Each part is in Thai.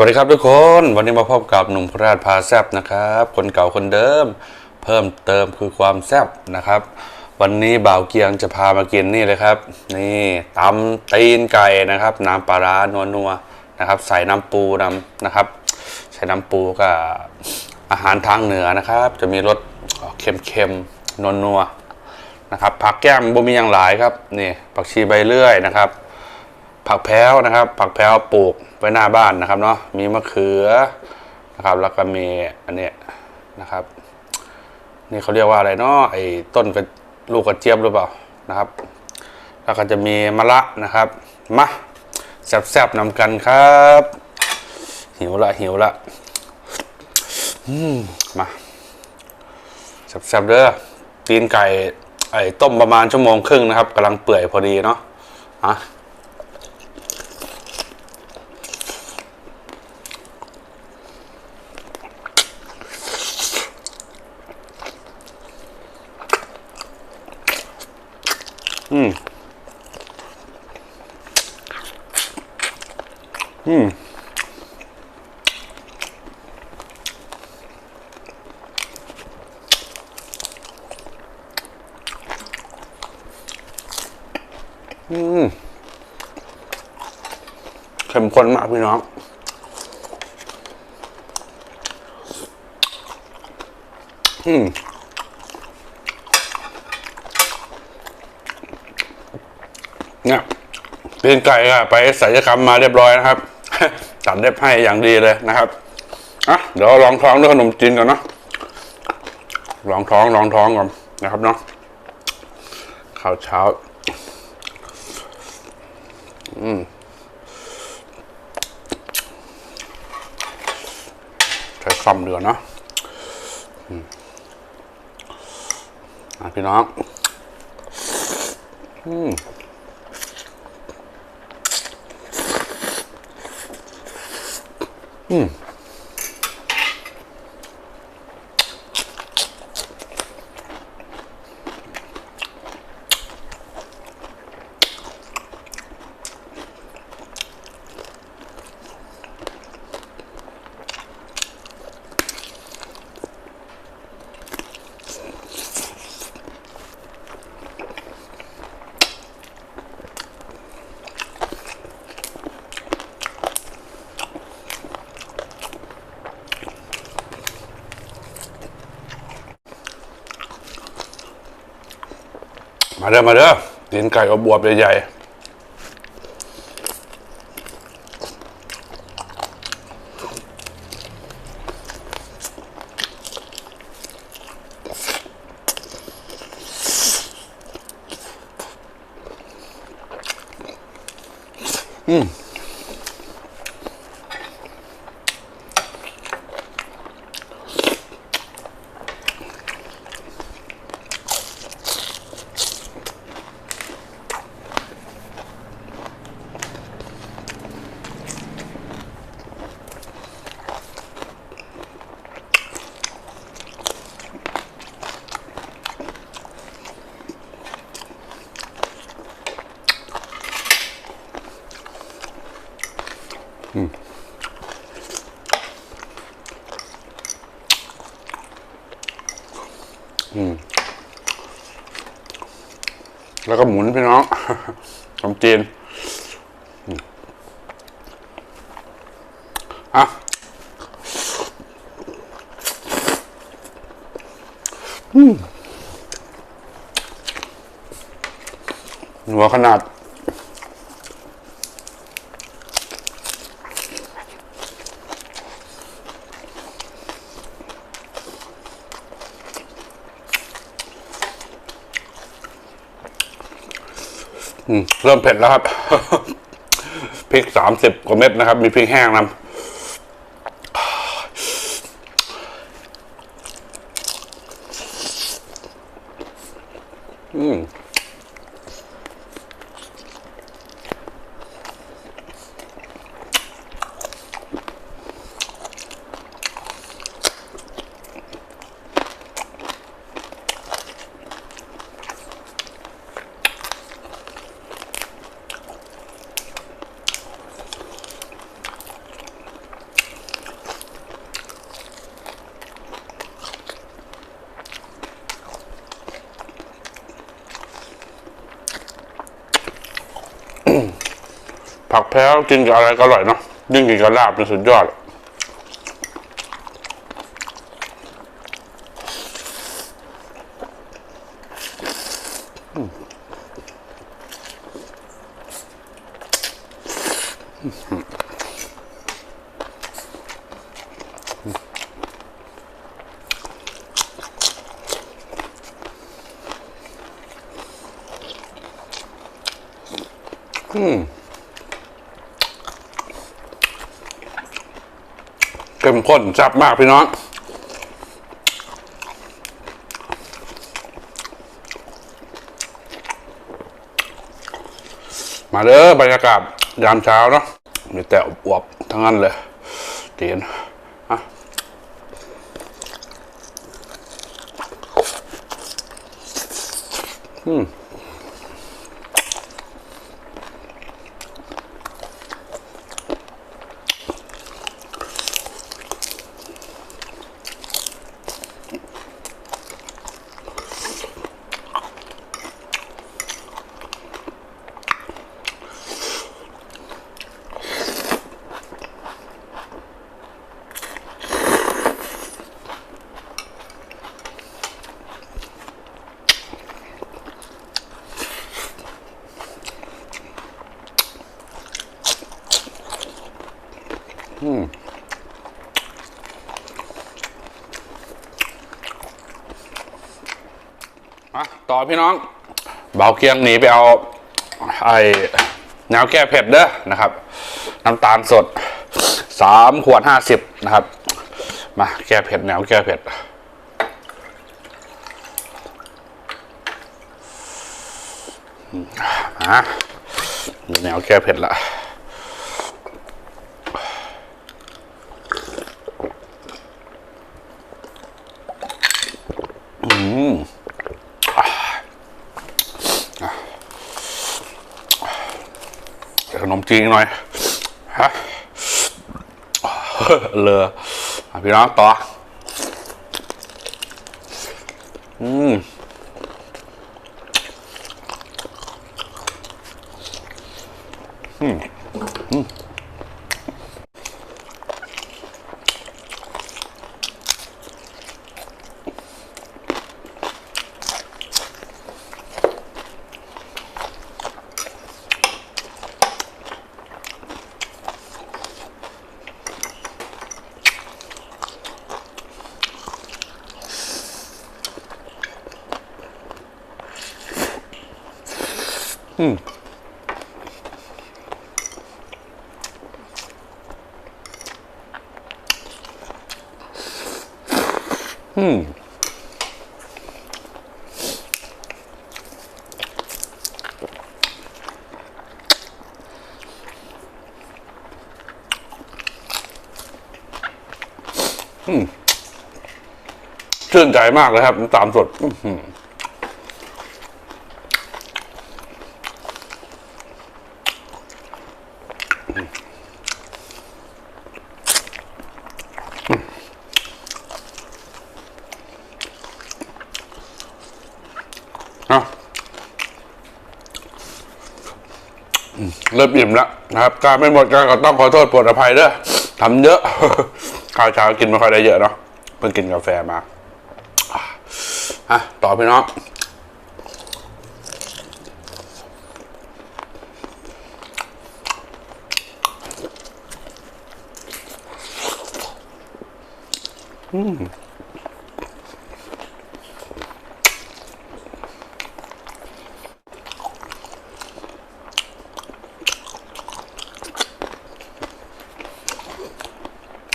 วัสดีครับทุกคนวันนี้มาพบกับหนุ่มพราชพาแซบนะครับ คนเก่าคนเดิม เพิ่มเติมคือความแซบนะครับ วันนี้บ่าวเกียงจะพามากินนี่เลยครับ นี่ตำตีนไก่นะครับ น้ำปลาร้านัวนัวๆนะครับ ใส่น้ำปูนำนะครับ ใส่น้ำปูกับอาหารทางเหนือนะครับ จะมีรสเค็มๆนัวนัวๆนะครับ ผักแก้มบ่มีอย่างหลายครับนี่ผักชีใบเลื่อยนะครับ ผักแพ้วนะครับ ผักแพ้วปลูก ไว้หน้าบ้านนะครับเนาะมีมะเขือนะครับ แล้วก็มีอันเนี้ยนะครับ นี่เขาเรียกว่าอะไรเนาะไอ้ต้นกระลูกกระเจี๊ยบหรือเปล่านะครับ แล้วก็จะมีมะระนะครับมาแซ่บๆนำกันครับ หิวละหิวละอืมมาแซ่บๆเด้อตีนไก่ไอ้ต้มประมาณชั่วโมงครึ่งนะครับกำลังเปื่อยพอดีเนาะอะ อืมเข้มข้นมากพี่น้อง อืมเนี่ยตีนไก่อะไปศัลยกรรมมาเรียบร้อยนะครับตัดเล็บให้อย่างดีเลยนะครับอะเดี๋ยวลองท้องด้วยขนมจีนก่อนเนาะลองท้องลองท้องก่อนนะครับเนาะข้าวเช้า อืมใช้คำเดือนเนาะอืมอะพี่น้อง อืมอืม มาเด้อมาเด้อตีนไก่อบบวบใหญ่ๆอืม แล้วก็หมุนพี่น้องขนมจีนอะอืมหัวขนาด เริ่มเผ็ดแล้วครับ พริกสามสิบกว่าเม็ดนะครับ มีพริกแห้งนำอืม ผักแพ้วกินกับอะไรก็อร่อยเนาะยิ่งกินกับลาบเป็นสุดยอด เข้มข้นแซ่บมากพี่น้องมาเด้อบรรยากาศยามเช้าเนาะมีแต่อวบๆทั้งนั้นเลยเตียนอะอ่ะต่อพี่น้อง เบาเกียงหนีไปเอา ไอ้แนวแก้เผ็ดเด้อนะครับ น้ำตาลสดสามขวดห้าสิบนะครับ มาแก้เผ็ดแนวแก้เผ็ดอะแนวแก้เผ็ดละ ขนมจีนหน่อย ฮะ เลออะพี่น้องต่อ อืมอืม อืมอืมชื่นใจมากเลยครับน้ำตาลสด อื้อหือเอาอืม เริ่มอิ่มแล้วนะครับการไม่หมดการก็ต้องขอโทษปวดอภัยเด้อทำเยอะ ข้าวเช้ากินไม่ค่อยได้เยอะเนาะเพิ่งกินกาแฟมาอะต่อพี่น้องอืม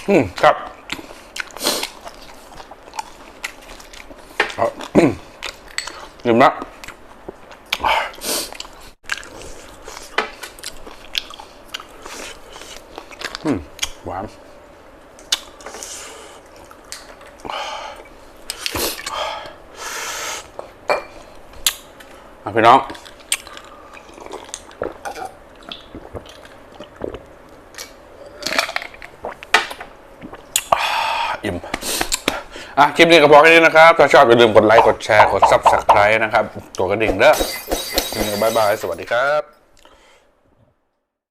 อืมครับเอาอิ่มละอืมหวานอะพี่น้อง อิ่ม อะคลิปนี้ก็พอแค่นี้นะครับ ถ้าชอบอย่าลืมกดไลค์ กดแชร์ กด subscribe นะครับ ตัวกระดิ่งเด้อบ๊ายบาย สวัสดีครับ